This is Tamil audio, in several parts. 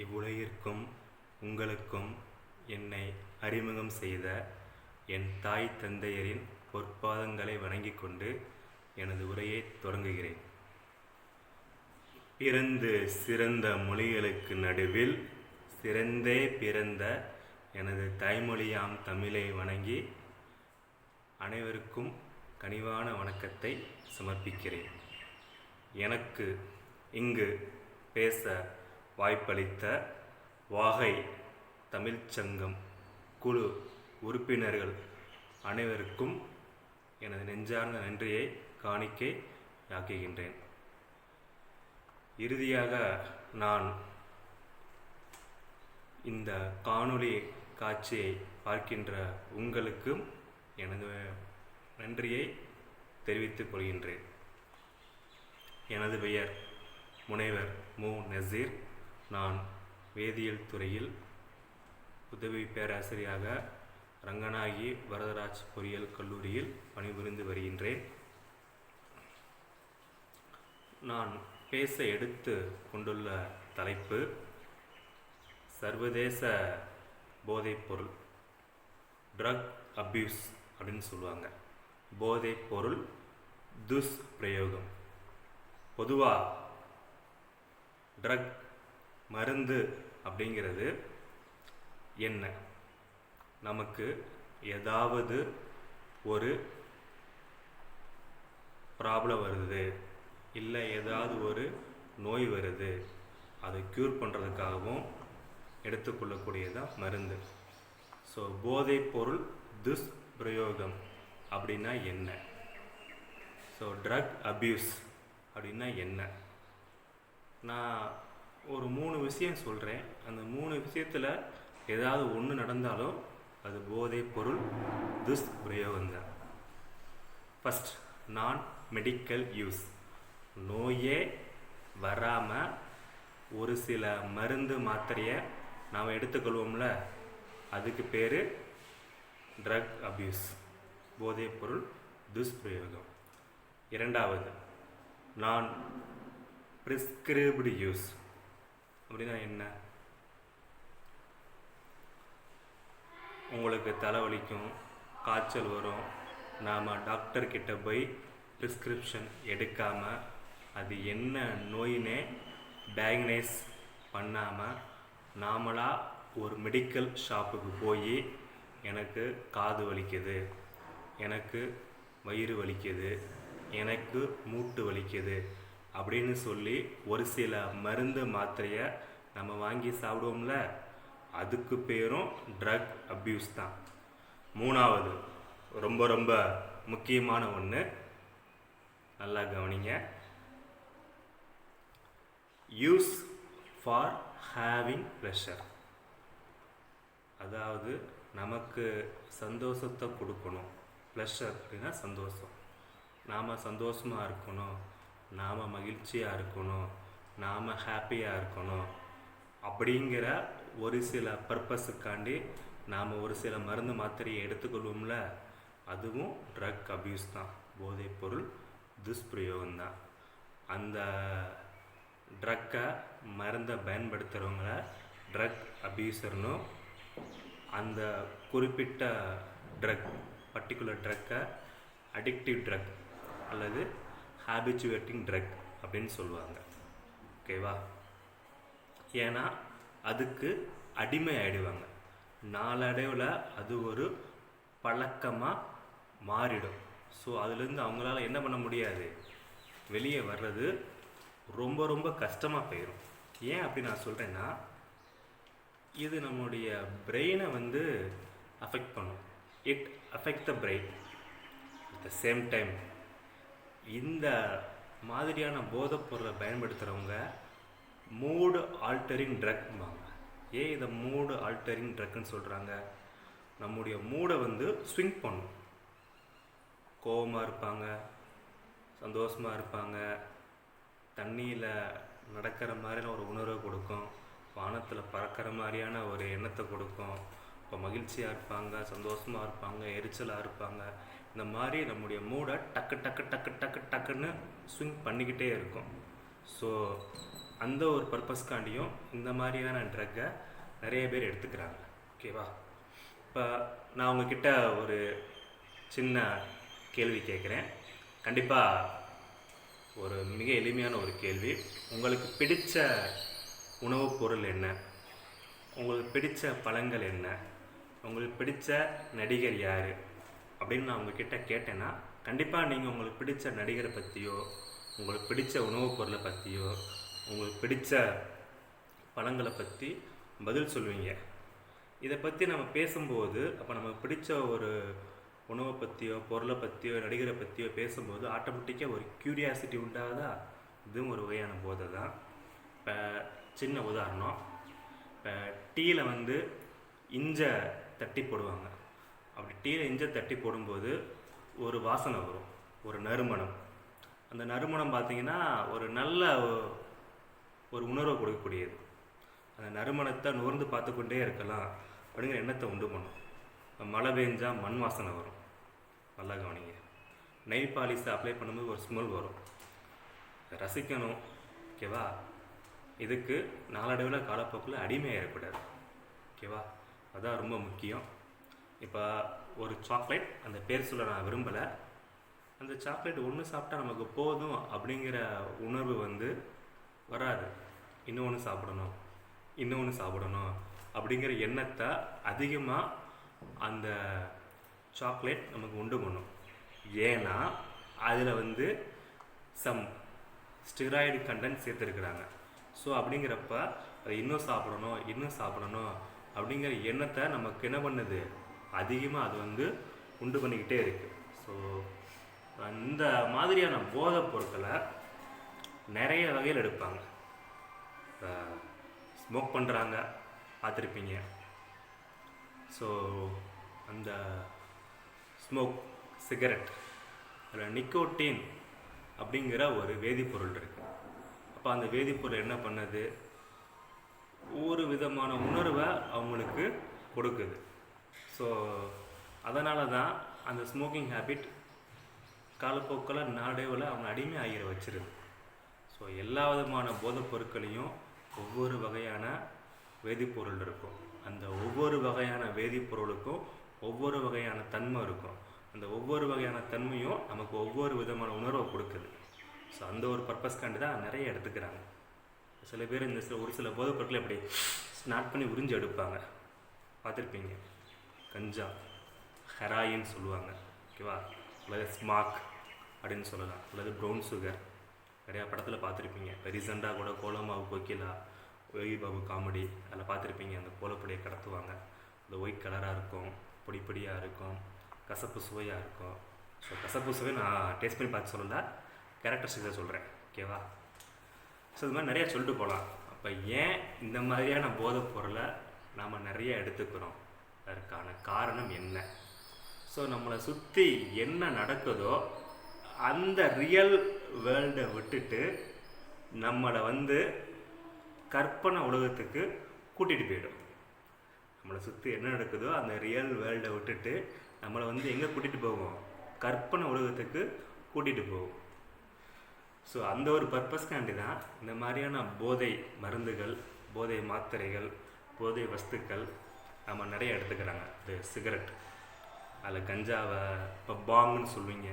இவ்வுலகிற்கும் உங்களுக்கும் என்னை அறிமுகம் செய்த என் தாய் தந்தையரின் பொற்பாதங்களை வணங்கிக் கொண்டு எனது உரையை தொடங்குகிறேன். பிறந்து சிறந்த மொழிகளுக்கு நடுவில் சிறந்தே பிறந்த எனது தாய்மொழியாம் தமிழை வணங்கி அனைவருக்கும் கனிவான வணக்கத்தை சமர்ப்பிக்கிறேன். எனக்கு இங்கு பேச வாய்ப்பளித்த வாகை தமிழ்ச்சங்கம் குழு உறுப்பினர்கள் அனைவருக்கும் எனது நெஞ்சார்ந்த நன்றியை காணிக்கை ஆக்குகின்றேன் இறுதியாக நான் இந்த காணொளி காட்சியை பார்க்கின்ற உங்களுக்கும் எனது நன்றியை தெரிவித்துக் கொள்கின்றேன். எனது பெயர் முனைவர் மு. நசீர். நான் வேதியியல் துறையில் உதவி பேராசிரியராக ரங்கநாயகி வரதராஜ் பொறியியல் கல்லூரியில் பணிபுரிந்து வருகின்றேன். நான் பேச எடுத்து கொண்டுள்ள தலைப்பு சர்வதேச போதைப்பொருள் ட்ரக் அப்யூஸ் அப்படின்னு சொல்லுவாங்க. போதைப்பொருள் துஷ்பிரயோகம். பொதுவாக ட்ரக் மருந்து அப்படிங்கிறது என்ன? நமக்கு ஏதாவது ஒரு ப்ராப்ளம் வருது இல்லை ஏதாவது ஒரு நோய் வருது அதை க்யூர் பண்ணுறதுக்காகவும் எடுத்துக்கொள்ளக்கூடியதான் மருந்து. ஸோ போதைப் பொருள் துஷ்பிரயோகம் அப்படின்னா என்ன? ஸோ ட்ரக் அப்யூஸ் அப்படின்னா என்ன? நான் ஒரு மூணு விஷயம் சொல்கிறேன் அந்த மூணு விஷயத்தில் ஏதாவது ஒன்று நடந்தாலும் அது போதை பொருள் துஷ்பிரயோகம் தான் ஃபஸ்ட் நான் மெடிக்கல் யூஸ் நோயே வராமல் ஒரு சில மருந்து மாத்திரையை நாம் எடுத்துக்கொள்வோம்ல அதுக்கு பேர் ட்ரக் அப்யூஸ் போதைப்பொருள் துஷ்பிரயோகம் இரண்டாவது நான் ப்ரிஸ்கிரிப்டு யூஸ் அப்படின்னா என்ன? உங்களுக்கு தலைவலிக்கும் காய்ச்சல் வரும். நாம் டாக்டர்கிட்ட போய் ப்ரிஸ்கிரிப்ஷன் எடுக்காமல் அது என்ன நோயினே டயக்னைஸ் பண்ணாமல் நாமளாக ஒரு மெடிக்கல் ஷாப்புக்கு போய் எனக்கு காது வலிக்குது எனக்கு வயிறு வலிக்குது எனக்கு மூட்டு வலிக்குது அப்படின்னு சொல்லி ஒரு சில மருந்து மாத்திரையை நம்ம வாங்கி சாப்பிடுவோம்ல அதுக்கு பேரும் ட்ரக் அப்யூஸ் தான். மூணாவது ரொம்ப ரொம்ப முக்கியமான ஒன்று நல்லா கவனிங்க. யூஸ் ஃபார் ஹேவிங் ப்ரெஷர் அதாவது நமக்கு சந்தோஷத்தை கொடுக்கணும். ப்ளஷர் அப்படின்னா சந்தோஷம். நாம் சந்தோஷமாக இருக்கணும். நாம் மகிழ்ச்சியாக இருக்கணும் நாம் ஹாப்பியாக இருக்கணும் அப்படிங்கிற ஒரு சில பர்பஸுக்காண்டி நாம் ஒரு சில மருந்து மாத்திரையை எடுத்துக்கொள்வோம்ல அதுவும் ட்ரக் அப்யூஸ் தான். போதைப்பொருள் துஷ்பிரயோகம் தான். அந்த ட்ரக்கை மருந்தை பயன்படுத்துகிறவங்கள ட்ரக் அப்யூசர்னும் அந்த குறிப்பிட்ட ட்ரக் பர்டிகுலர் ட்ரக்கை அடிக்டிவ் ட்ரக் அல்லது ஹேபிச்சுவேட்டிங் ட்ரக் அப்படின்னு சொல்லுவாங்க. ஓகேவா ஏன்னா அதுக்கு அடிமை ஆகிடுவாங்க நாளடைவில் அது ஒரு பழக்கமாக மாறிடும். ஸோ அதுலேருந்து அவங்களால என்ன பண்ண முடியாது? வெளியே வர்றது ரொம்ப ரொம்ப கஷ்டமாக போயிடும் ஏன் அப்படி நான் சொல்கிறேன்னா இது நம்முடைய பிரெயினை வந்து அஃபெக்ட் பண்ணும். It affect the brain at the same time இந்த மாதிரியான போதைப் பொருளை பயன்படுத்துகிறவங்க மூடு ஆல்டரிங் ட்ரக்ம்பாங்க ஏன் இதை மூடு ஆல்டரிங் ட்ரக்குன்னு சொல்கிறாங்க நம்முடைய மூடை வந்து ஸ்விங் பண்ணும். கோபமாக இருப்பாங்க சந்தோஷமாக இருப்பாங்க தண்ணியில் நடக்கிற மாதிரியான ஒரு உணர்வை கொடுக்கும் வானத்தில் பறக்கிற மாதிரியான ஒரு எண்ணத்தை கொடுக்கும். இப்போ மகிழ்ச்சியாக இருப்பாங்க சந்தோஷமாக இருப்பாங்க எரிச்சலாக இருப்பாங்க. இந்த மாதிரி நம்முடைய மூடை டக்கு டக்கு டக்கு டக்கு டக்குன்னு ஸ்விங் பண்ணிக்கிட்டே இருக்கும். ஸோ அந்த ஒரு பர்பஸ்க்காண்டியும் இந்த மாதிரியான ட்ரக்கை நிறைய பேர் எடுத்துக்கிறாங்க. ஓகேவா இப்போ நான் உங்ககிட்ட ஒரு சின்ன கேள்வி கேட்குறேன். கண்டிப்பாக ஒரு மிக எளிமையான ஒரு கேள்வி. உங்களுக்கு பிடித்த உணவுப் பொருள் என்ன? உங்களுக்கு பிடித்த பழங்கள் என்ன? உங்களுக்கு பிடித்த நடிகர் யார்? அப்படின்னு நான் உங்ககிட்ட கேட்டேன்னா கண்டிப்பாக நீங்கள் உங்களுக்கு பிடிச்ச நடிகரை பற்றியோ உங்களுக்கு பிடிச்ச உணவுப் பொருளை பற்றியோ உங்களுக்கு பிடிச்ச பழங்களை பற்றி பதில் சொல்லுவீங்க. இதை பற்றி நம்ம பேசும்போது அப்போ நமக்கு பிடிச்ச ஒரு உணவை பற்றியோ பொருளை பற்றியோ நடிகரை பற்றியோ பேசும்போது ஆட்டோமேட்டிக்காக ஒரு க்யூரியாசிட்டி உண்டாதா? இதுவும் ஒரு வகையான போதை தான். இப்போ சின்ன உதாரணம். இப்போ டீயில் வந்து இஞ்சை தட்டி போடுவாங்க. அப்படி டீயில் இஞ்சை தட்டி போடும்போது ஒரு வாசனை வரும் ஒரு நறுமணம். அந்த நறுமணம் பார்த்தீங்கன்னா ஒரு நல்ல ஒரு உணர்வை கொடுக்கக்கூடியது. அந்த நறுமணத்தை நுகர்ந்து பார்த்து கொண்டே இருக்கலாம். அப்படிங்கிற எண்ணத்தை உண்டு பண்ணும். மழை பெஞ்சால் மண் வாசனை வரும். நல்லா கவனிங்க. நெய் பாலிஷை அப்ளை பண்ணும்போது ஒரு ஸ்மெல் வரும். ரசிக்கணும் ஓகேவா இதுக்கு நாளடைவில் காலப்போக்கில் அடிமையாயிடக்கூடாது ஓகேவா அதான் ரொம்ப முக்கியம். இப்போ ஒரு சாக்லேட் அந்த பேர் சொல்ல நான் விரும்பலை. அந்த சாக்லேட் ஒன்று சாப்பிட்டா நமக்கு போதும் அப்படிங்கிற உணர்வு வந்து வராது. இன்னொன்று சாப்பிடணும் இன்னொன்று சாப்பிடணும் அப்படிங்கிற எண்ணத்தை அதிகமாக அந்த சாக்லேட் நமக்கு உண்டு பண்ணும். ஏன்னா அதில் வந்து சம் ஸ்டிராய்டு கண்டென்ட் சேர்த்துருக்குறாங்க. ஸோ அப்படிங்கிறப்ப அதை இன்னும் சாப்பிடணும் இன்னும் சாப்பிடணும் அப்படிங்கிற எண்ணத்தை நமக்கு என்ன பண்ணுது? அதிகமாக அது வந்து உண்டு பண்ணிக்கிட்டே இருக்குது ஸோ இந்த மாதிரியான போதைப் பொருட்களை நிறைய வகையில் எடுப்பாங்க. ஸ்மோக் பண்ணுறாங்க பார்த்துருப்பீங்க. ஸோ அந்த ஸ்மோக் சிகரெட் அதில் நிக்கோட்டின் அப்படிங்கிற ஒரு வேதிப்பொருள் இருக்கு. அப்போ அந்த வேதிப்பொருள் என்ன பண்ணுது? ஒரு விதமான உணர்வை அவங்களுக்கு கொடுக்குது. ஸோ அதனால தான் அந்த ஸ்மோக்கிங் ஹேபிட் காலப்போக்கில் நாடேவில் அவங்க அடிமை ஆகிற வச்சிருது. ஸோ எல்லா விதமான போதைப் பொருட்களையும் ஒவ்வொரு வகையான வேதிப்பொருள் இருக்கும். அந்த ஒவ்வொரு வகையான வேதிப்பொருளுக்கும் ஒவ்வொரு வகையான தன்மை இருக்கும். அந்த ஒவ்வொரு வகையான தன்மையும் நமக்கு ஒவ்வொரு விதமான உணர்வை கொடுக்குது. ஸோ அந்த ஒரு பர்பஸ்க்காண்டி தான் நிறைய எடுத்துக்கிறாங்க. சில பேர் இந்த சில ஒரு சில போதைப் பொருட்களை இப்படி ஸ்னாட் பண்ணி உறிஞ்சி எடுப்பாங்க. பார்த்துருப்பீங்க. கஞ்சா ஹெராயின் சொல்லுவாங்க. ஓகேவா? அல்லது ஸ்மாக் அப்படின்னு சொல்லலாம். அல்லது ப்ரௌன் சுகர் நிறையா படத்தில் பார்த்துருப்பீங்க. இப்போ ரீசெண்டாக கூட கோலமாவு கோக்கிலா யோகி பாபு காமெடி அதில் பார்த்துருப்பீங்க. அந்த கோலப்பொடியை கடத்துவாங்க. அந்த ஒயிட் கலராக இருக்கும் பொடி பொடியாக இருக்கும் கசப்பு சுவையாக இருக்கும். ஸோ கசப்பு சுவை நான் டேஸ்ட் பண்ணி பார்த்து சொல்லல. கேரக்டரிஸ்டிக்ஸை சொல்கிறேன் ஓகேவா? ஸோ இது மாதிரி நிறைய சொல்லிட்டு போகலாம். அப்போ ஏன் இந்த மாதிரியான போதைப் பொருளை நாம் நிறைய எடுத்துக்கிறோம்? அதற்கான காரணம் என்ன? ஸோ நம்மளை சுற்றி என்ன நடக்குதோ அந்த ரியல் வேர்ல்டை விட்டுட்டு நம்மளை வந்து கற்பனை உலகத்துக்கு கூட்டிகிட்டு போயிடும். நம்மளை சுற்றி என்ன நடக்குதோ அந்த ரியல் வேர்ல்டை விட்டுட்டு நம்மளை வந்து எங்கே கூட்டிகிட்டு போவோம்? கற்பனை உலகத்துக்கு கூட்டிகிட்டு போகும் ஸோ அந்த ஒரு பர்பஸ்க்காண்டி தான் இந்த மாதிரியான போதை மருந்துகள் போதை மாத்திரைகள் போதை வஸ்துக்கள் நம்ம நிறைய எடுத்துக்கிறாங்க. இது சிகரெட். அதில் கஞ்சாவை இப்போ பாங்குன்னு சொல்லுவீங்க.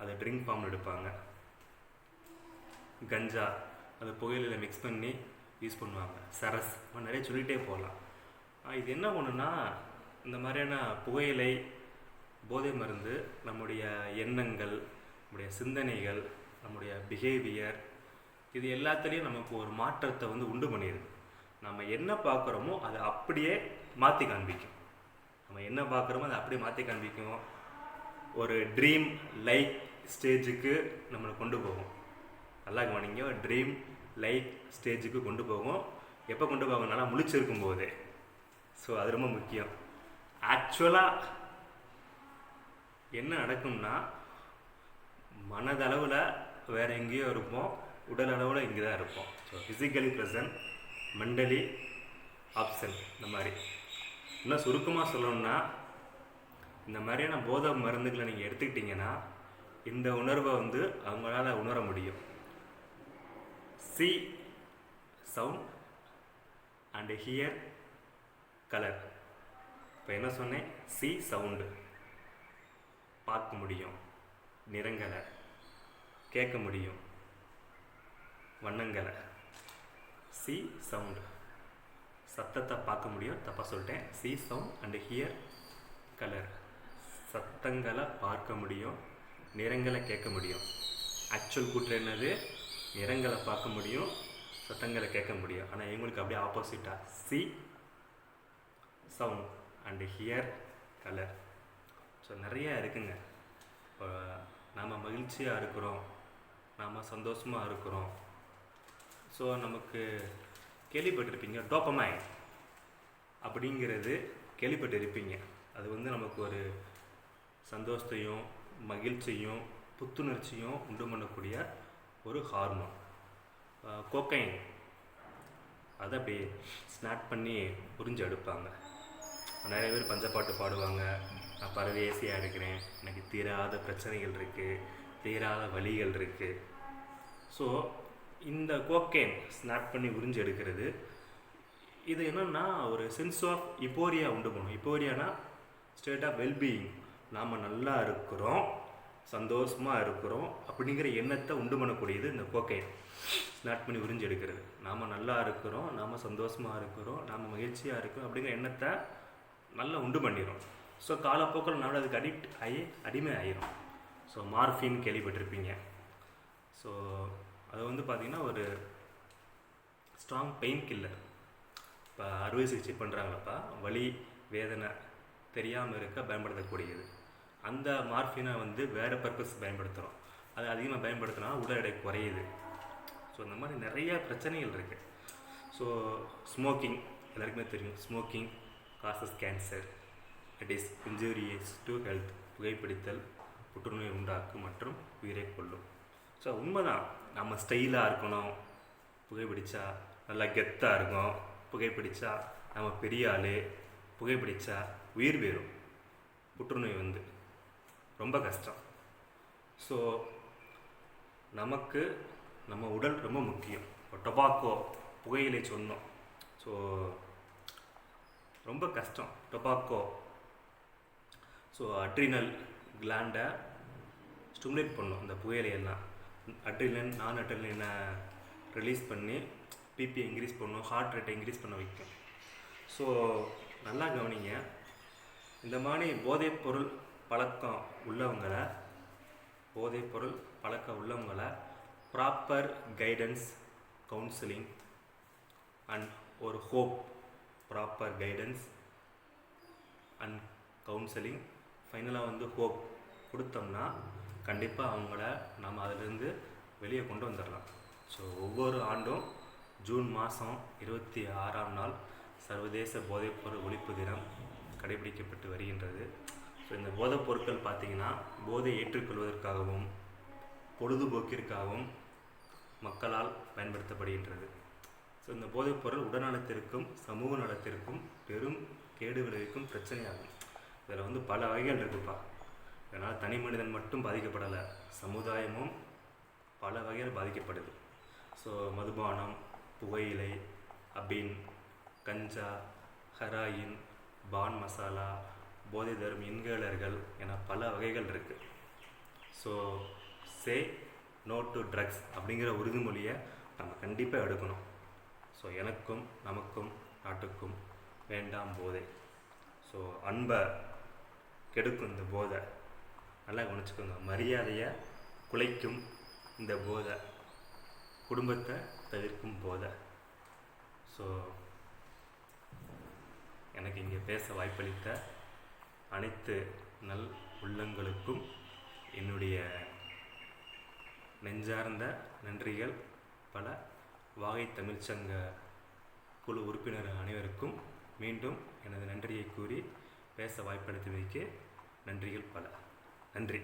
அதை ட்ரிங்க் ஃபார்ம் எடுப்பாங்க. கஞ்சா அதை புகையில மிக்ஸ் பண்ணி யூஸ் பண்ணுவாங்க. சரஸ் இந்த நிறைய சொல்லிகிட்டே போகலாம். இது என்ன ஒன்றுன்னா இந்த மாதிரியான புகையிலை போதை மருந்து நம்முடைய எண்ணங்கள் நம்முடைய சிந்தனைகள் நம்முடைய பிஹேவியர் இது எல்லாத்துலேயும் நமக்கு ஒரு மாற்றத்தை வந்து உண்டு பண்ணிடுது. நம்ம என்ன பார்க்குறோமோ அதை அப்படியே மாற்றி காண்பிக்கும். நம்ம என்ன பார்க்குறோமோ அதை அப்படியே மாற்றி காண்பிக்கும். ஒரு ட்ரீம் லைக் ஸ்டேஜுக்கு நம்மளை கொண்டு போகும். நல்லா கவனிங்க ட்ரீம் லைக் ஸ்டேஜுக்கு கொண்டு போகும். எப்போ கொண்டு போகணும்னா முழிச்சிருக்கும் போது. ஸோ அது ரொம்ப முக்கியம். ஆக்சுவலாக என்ன நடக்கும்னா மனதளவில் வேறு எங்கேயோ இருப்போம் உடல் அளவில் இங்கே தான் இருப்போம். So physically present mentally absent இந்த மாதிரி. இன்னும் சுருக்கமாக சொல்லணும்னா இந்த மாதிரியான போதை மருந்துகளை நீங்கள் எடுத்துக்கிட்டிங்கன்னா இந்த உணர்வை வந்து அவங்களால உணர முடியும். See sound and hear colour இப்போ என்ன சொன்னேன்? See sound. பார்க்க முடியும். நிறங்களை. கேட்க முடியும். வண்ணங்களை. See sound. சத்தத்தை பார்க்க முடியும். தப்பாக சொல்லிட்டேன். See sound and hear colour. சத்தங்களை பார்க்க முடியும். நிறங்களை கேட்க முடியும். ஆக்சுவல் கூற்று என்னது? நிறங்களை பார்க்க முடியும். சத்தங்களை கேட்க முடியும். ஆனால் எங்களுக்கு அப்படியே ஆப்போசிட்டாக see sound and hear colour. So நிறையா இருக்குங்க. இப்போ நாம் மகிழ்ச்சியாக இருக்கிறோம். நாம் சந்தோஷமாக இருக்கிறோம். ஸோ நமக்கு கேள்விப்பட்டிருப்பீங்க டோப்பமைன் அப்படிங்கிறது கேள்விப்பட்டிருப்பீங்க. அது வந்து நமக்கு ஒரு சந்தோஷத்தையும் மகிழ்ச்சியும் புத்துணர்ச்சியும் உண்டு பண்ணக்கூடிய ஒரு ஹார்மோன் கோக்கைன் அதை அப்படி ஸ்நாக் பண்ணி புரிஞ்சு எடுப்பாங்க. நிறைய பேர் பஞ்சப்பாட்டு பாடுவாங்க. நான் பரதேசியாக இருக்கிறேன். எனக்கு தீராத பிரச்சனைகள் இருக்குது தீராத வலிகள் இருக்குது ஸோ இந்த கோக்கேன் ஸ்நாக் பண்ணி உறிஞ்சு எடுக்கிறது. இது என்னென்னா ஒரு சென்ஸ் ஆஃப் இப்போரியா உண்டு பண்ணும் இப்போரியானா ஸ்டேட் ஆஃப் வெல்பீயிங் நாம் நல்லா இருக்கிறோம் சந்தோஷமாக இருக்கிறோம் அப்படிங்கிற எண்ணத்தை உண்டு பண்ணக்கூடியது இந்த கோக்கைன். ஸ்நாட் பண்ணி உறிஞ்சு எடுக்கிறது. நாம் நல்லா இருக்கிறோம் நாம் சந்தோஷமாக இருக்கிறோம் நாம் மகிழ்ச்சியாக இருக்கிறோம் அப்படிங்கிற எண்ணத்தை நல்லா உண்டு பண்ணிடும் ஸோ காலப்போக்கில் நாமளும் அதுக்கு அடிக்ட் ஆகி அடிமை ஆயிரும். ஸோ மார்ஃபின் கேள்விப்பட்டிருப்பீங்க. ஸோ அது வந்து பார்த்திங்கன்னா ஒரு ஸ்ட்ராங் பெயின் கில்லர் இப்போ அறுவை சிகிச்சை பண்ணுறாங்களப்பா வலி வேதனை தெரியாமல் இருக்க பயன்படுத்தக்கூடியது. அந்த மார்ஃபினை வந்து வேறு பர்பஸ் பயன்படுத்துகிறோம் அது அதிகமாக பயன்படுத்தினா உடல் எடை குறையுது. ஸோ இந்த மாதிரி நிறைய பிரச்சனைகள் இருக்குது ஸோ ஸ்மோக்கிங் எல்லாருக்குமே தெரியும். Smoking causes cancer it is injurious to health புகைப்பிடித்தல் புற்றுநோய் உண்டாக்கும் மற்றும் உயிரை கொள்ளும் ஸோ உண்மைதான். நம்ம ஸ்டைலாக இருக்கணும். புகைப்பிடிச்சா நல்லா கெத்தாக இருக்கும். புகைப்பிடிச்சா நம்ம பெரிய ஆள். புகைப்பிடிச்சா உயிர் வேறும் புற்றுநோய் வந்து. ரொம்ப கஷ்டம். ஸோ நமக்கு நம்ம உடல் ரொம்ப முக்கியம். இப்போ டொபாக்கோ புகையிலை சொன்னோம். ஸோ ரொம்ப கஷ்டம். டொபாக்கோ. ஸோ அட்ரினல் கிளாண்டை ஸ்டிமுலேட் பண்ணும். அந்த புகையிலையெல்லாம். அட்ரினல் நான் அட்ரிலினை ரிலீஸ் பண்ணி பிபி இன்க்ரீஸ் பண்ணும் ஹார்ட் ரேட்டை இன்க்ரீஸ் பண்ண வைக்கும். ஸோ நல்லா கவனிங்க. இந்த மாதிரி போதைப் பொருள் பழக்கம் உள்ளவங்களை போதைப் பொருள் பழக்கம் உள்ளவங்களை ப்ராப்பர் கைடன்ஸ் கவுன்சிலிங் அண்ட் ஒரு hope proper guidance and counselling ஃபைனலாக வந்து ஹோப் கொடுத்தோம்னா கண்டிப்பாக அவங்கள நம்ம அதிலிருந்து வெளியே கொண்டு வந்துடலாம். ஸோ ஒவ்வொரு ஆண்டும் ஜூன் மாதம் இருபத்தி ஆறாம் நாள் சர்வதேச போதைப்பொருள் ஒழிப்பு தினம் கடைபிடிக்கப்பட்டு வருகின்றது. ஸோ இந்த போதைப் பொருட்கள் பார்த்திங்கன்னா போதை ஏற்றுக்கொள்வதற்காகவும் பொழுதுபோக்கிற்காகவும் மக்களால் பயன்படுத்தப்படுகின்றது. ஸோ இந்த போதைப் பொருள் உடல்நலத்திற்கும் சமூக நலத்திற்கும் பெரும் கேடு விளைவிக்கும் பிரச்சனையாகும். இதில் வந்து பல வகைகள் இருக்குப்பா. இதனால் தனி மனிதன் மட்டும் பாதிக்கப்படலை. சமுதாயமும் பல வகையில் பாதிக்கப்படுது. ஸோ மதுபானம் புகையிலை அபின் கஞ்சா ஹராயின் பான் மசாலா போதை தரும் இன்கேலர்கள் என பல வகைகள் இருக்குது so say no to drugs அப்படிங்கிற உறுதிமொழியை நம்ம கண்டிப்பாக எடுக்கணும். ஸோ எனக்கும் நமக்கும் நாட்டுக்கும் வேண்டாம் போதை. ஸோ அன்பை கெடுக்கும் இந்த போதை. நல்லா கவனிச்சுக்கோங்க. மரியாதையை குலைக்கும் இந்த போதை குடும்பத்தை தவிர்க்கும் போதை. ஸோ எனக்கு இங்கே பேச வாய்ப்பளித்த அனைத்து நல் உள்ளங்களுக்கும் என்னுடைய நெஞ்சார்ந்த நன்றிகள். பல வாகை தமிழ்ச்சங்க குழு உறுப்பினர் அனைவருக்கும் மீண்டும் எனது நன்றியை கூறி பேச வாய்ப்பளித்தமைக்கு நன்றிகள் பல. நன்றி.